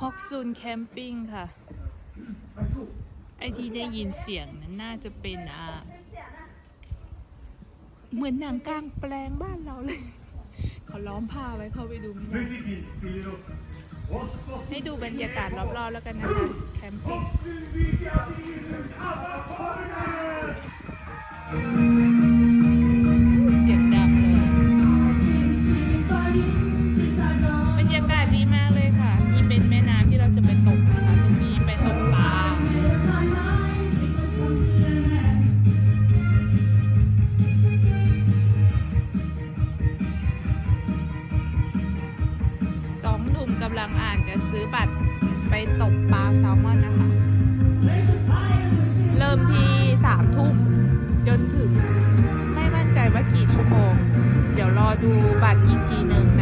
ฮอกซุนแคมปิ้งค่ะ ไอที่ได้ยินเสียงนั้นน่าจะเป็นอ่าเหมือนหนังกลางแปลงบ้านเราเลย เขาล้อมผ้าไว้เข้าไปดูไม่ได้ให้ดูบรรยากาศรอบๆแล้วกันนะคะ แคมปิ้ง ลุ่มกำลังอ่านจะซื้อบัตรไปตกปลาแซลมอนนะคะ เริ่มที่สามทุ่มจนถึง ไม่มั่นใจว่ากี่ชั่วโมง เดี๋ยวรอดูบัตรอีกทีหนึ่งนะ